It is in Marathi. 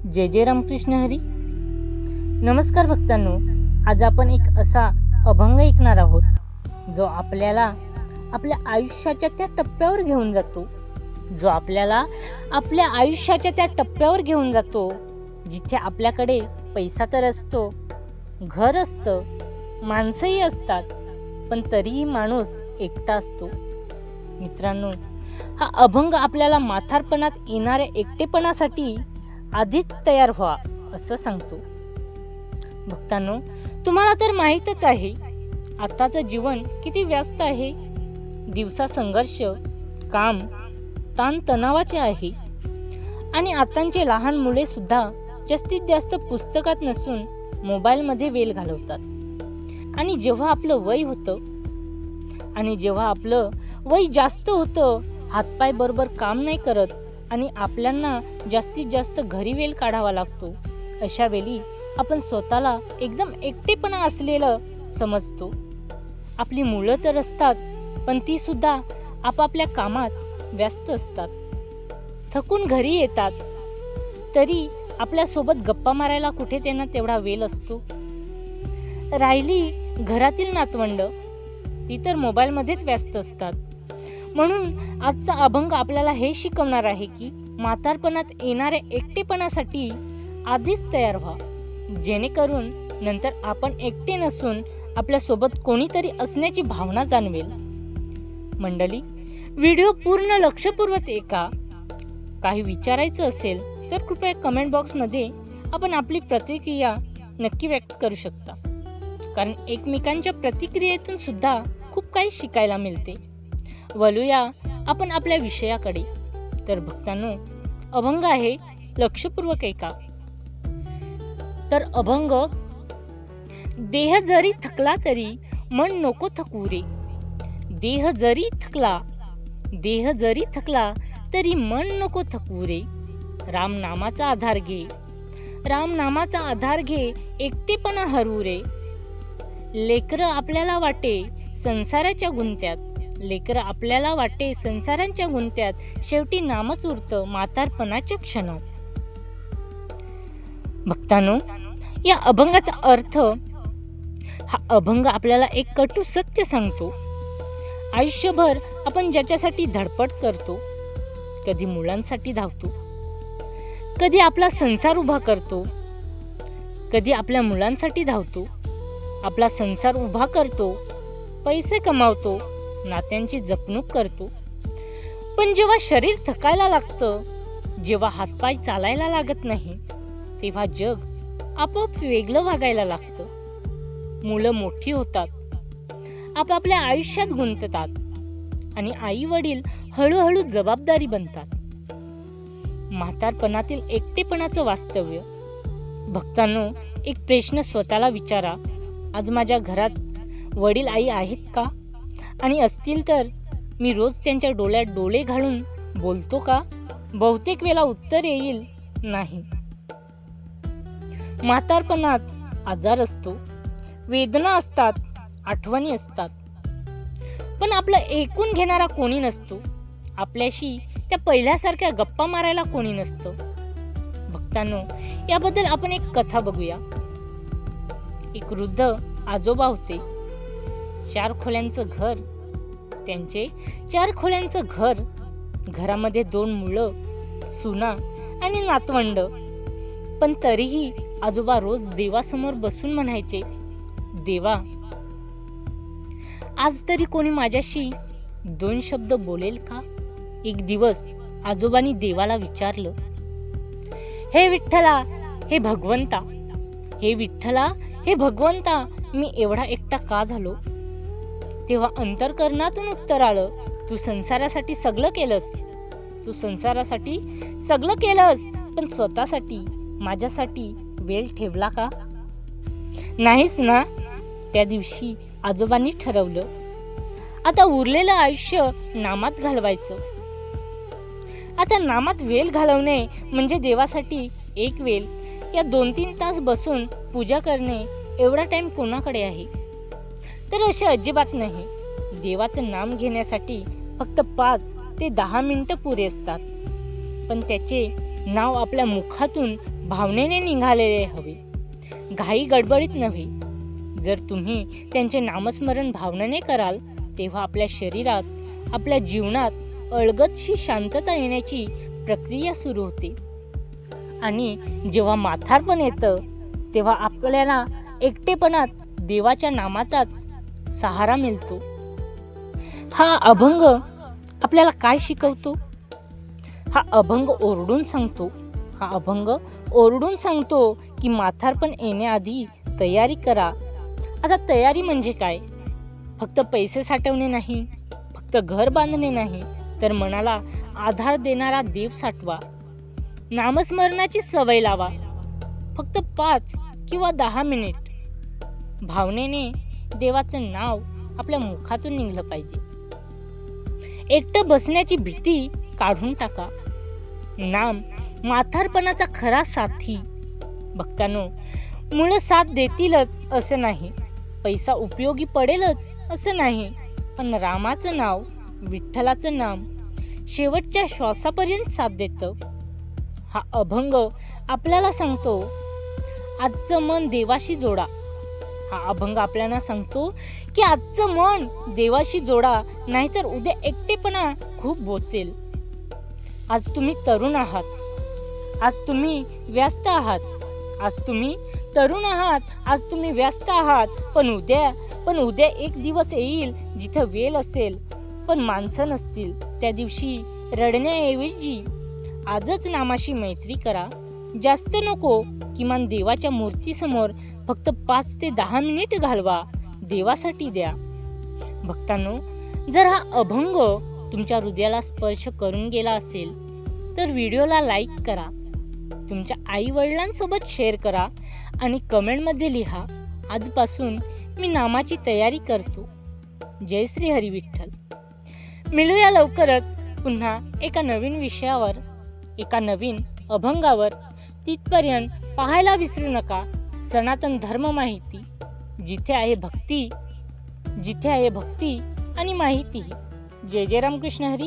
जय जय रामकृष्ण हरी. नमस्कार भक्तांनो आज आपण एक असा अभंग ऐकणार आहोत जो आपल्याला आपल्या आयुष्याच्या त्या टप्प्यावर घेऊन जातो जो आपल्याला आपल्या आयुष्याच्या त्या टप्प्यावर घेऊन जातो जिथे आपल्याकडे पैसा तर असतो घर असतं माणसंही असतात पण तरीही माणूस एकटा असतो. मित्रांनो हा अभंग आपल्याला माथारपणात येणाऱ्या एकटेपणासाठी आधीच तयार व्हा असं सांगतो. भक्तांनो तुम्हाला तर माहीतच आहे आत्ताचं जीवन किती व्यस्त आहे. दिवसा संघर्ष काम ताणतणावाचे आहे. आणि आतांचे लहान मुले सुद्धा जास्तीत जास्त पुस्तकात नसून मोबाईलमध्ये वेळ घालवतात. आणि जेव्हा आपलं वय होतं आणि जेव्हा आपलं वय जास्त होतं हातपाय बरोबर काम नाही करत आणि आपल्यांना जास्तीत जास्त घरी वेळ काढावा लागतो. अशा वेळी आपण स्वतःला एकदम एकटेपणा असलेलं समजतो. आपली मुलं तर असतात पण ती सुद्धा आपापल्या कामात व्यस्त असतात. थकून घरी येतात. तरी आपल्यासोबत गप्पा मारायला कुठे त्यांना तेवढा वेळ असतो? राहिली घरातील नातवंड ती तर मोबाईलमध्येच व्यस्त असतात. म्हणून आजचा अभंग आपल्याला हे शिकवणार आहे की म्हातारपणात येणाऱ्या एकटेपणासाठी आधीच तयार व्हा. जेणेकरून नंतर आपण एकटे नसून आपल्यासोबत कोणीतरी असण्याची भावना जाणवेल. मंडळी व्हिडिओ पूर्ण लक्षपूर्वक ऐका. काही विचारायचं असेल तर कृपया कमेंट बॉक्समध्ये आपण आपली प्रतिक्रिया नक्की व्यक्त करू शकता. कारण एकमेकांच्या प्रतिक्रियेतून सुद्धा खूप काही शिकायला मिळते. वळूया आपण आपल्या विषयाकडे. तर भक्तांनो अभंग आहे लक्षपूर्वक ऐका. तर अभंग देह जरी थकला तरी मन नको थकू रे. देह जरी थकला देह जरी थकला तरी मन नको थकू रे. रामनामाचा आधार घे. रामनामाचा आधार घे एकटेपणा हरू रे. लेकरं आपल्याला वाटे संसाराच्या गुंत्यात. लेकरं आपल्याला वाटे संसारांच्या गुंत्यात शेवटी नामच उरतं म्हातारपणाच्या क्षणात. भक्तानो या अभंगाचा अर्थ हा अभंग आपल्याला एक कटू सत्य सांगतो. आयुष्यभर आपण ज्याच्यासाठी धडपड करतो कधी मुलांसाठी धावतो कधी आपला संसार उभा करतो कधी आपल्या मुलांसाठी धावतो आपला संसार उभा करतो पैसे कमावतो नात्यांची जपणूक करतो. पण जेव्हा शरीर थकायला लागतं जेव्हा हातपाय चालायला लागत नाही तेव्हा जग आपोआप वेगळं वागायला लागतं. मुलं मोठी होतात. आपापल्या आयुष्यात गुंततात आणि आई वडील हळूहळू जबाबदारी बनतात. म्हातारपणातील एकटेपणाचं वास्तव्य. भक्तांनो एक प्रश्न स्वतःला विचारा. आज माझ्या घरात वडील आई आहेत का? आणि असतील तर मी रोज त्यांच्या डोळ्यात डोळे घालून बोलतो का? बहुतेक वेळा उत्तर येईल नाही. म्हातारपणात आजार असतो वेदना असतात आठवणी असतात. पण आपलं ऐकून घेणारा कोणी नसतो. आपल्याशी त्या पहिल्यासारख्या गप्पा मारायला कोणी नसतं. भक्तांनो याबद्दल आपण एक कथा बघूया. एक वृद्ध आजोबा होते. चार खोल्यांचं घर. त्यांचे चार खोल्यांचं घर. घरामध्ये दोन मुलं सुना आणि नातवंड. पण तरीही आजोबा रोज देवासमोर बसून म्हणायचे देवा आज तरी कोणी माझ्याशी दोन शब्द बोलेल का? एक दिवस आजोबांनी देवाला विचारलं हे विठ्ठला हे भगवंता हे विठ्ठला हे भगवंता मी एवढा एकटा का झालो? तेव्हा अंतरकरणातून उत्तर आलं. तू संसारासाठी सगळं केलंस. तू संसारासाठी सगळं केलंस पण स्वतःसाठी माझ्यासाठी वेळ ठेवला का? नाहीच ना. त्या दिवशी आजोबांनी ठरवलं. आता उरलेलं आयुष्य नामात घालवायचं. आता नामात वेल घालवणे म्हणजे देवासाठी एक वेल या दोन तीन तास बसून पूजा करणे एवढा टाईम कोणाकडे आहे? तर असे अजिबात नाही. देवाचं नाम घेण्यासाठी फक्त पाच ते दहा मिनटं पुरे असतात. पण त्याचे नाव आपल्या मुखातून भावनेने निघालेले हवे. घाई गडबडीत नव्हे. जर तुम्ही त्यांचे नामस्मरण भावनेने कराल तेव्हा आपल्या शरीरात आपल्या जीवनात अळगतशी शांतता येण्याची प्रक्रिया सुरू होते. आणि जेव्हा माथारपण येतं तेव्हा आपल्याला एकटेपणात देवाच्या नामाचाच सहारा मिळतो. हा अभंग आपल्याला काय शिकवतो? हा अभंग ओरडून सांगतो. हा अभंग ओरडून सांगतो की माथारपण येण्याआधी तयारी करा. आता तयारी म्हणजे काय? फक्त पैसे साठवणे नाही फक्त घर बांधणे नाही तर मनाला आधार देणारा देव साठवा. नामस्मरणाची सवय लावा. फक्त पाच किंवा दहा मिनिट. भावनेने देवाचं नाव आपल्या मुखातून निघलं पाहिजे. एकटं बसण्याची भीती काढून टाका. नाम माथारपणाचा खरा साथी भक्तांनो मुळं साथ देतीलच असं नाही. पैसा उपयोगी पडेलच असं नाही. पण रामाचं नाव विठ्ठलाचं नाम शेवटच्या श्वासापर्यंत साथ देतं. हा अभंग आपल्याला सांगतो आजचं मन देवाशी जोडा. हा अभंग आपल्याला सांगतो की आजचं मन देवाशी जोडा नाहीतर उद्या एकटेपणा खूप बोचेल. आज तुम्ही तरुण आहात. आज तुम्ही व्यस्त आहात. आज तुम्ही तरुण आहात. आज तुम्ही व्यस्त आहात. पण उद्या पण उद्या एक दिवस येईल जिथं वेल असेल पण माणसं नसतील. त्या दिवशी रडण्याऐवजी आजच नामाशी मैत्री करा. जास्त नको किमान देवाच्या मूर्तीसमोर फक्त पाच ते दहा मिनिट घालवा. देवासाठी द्या. भक्तांनो जर हा अभंग तुमच्या हृदयाला स्पर्श करून गेला असेल तर व्हिडिओला लाईक करा. तुमच्या आई वडिलांसोबत शेअर करा आणि कमेंटमध्ये लिहा आजपासून मी नामाची तयारी करतो. जय श्री हरी विठ्ठल मिळूया लवकरच पुन्हा एका नवीन विषयावर एका नवीन अभंगावर. तिथपर्यंत पाहायला विसरू नका. सनातन धर्म माहिती जिथे आहे भक्ती जिथे आहे भक्ती आणि माहिती. जय जय रामकृष्ण हरी.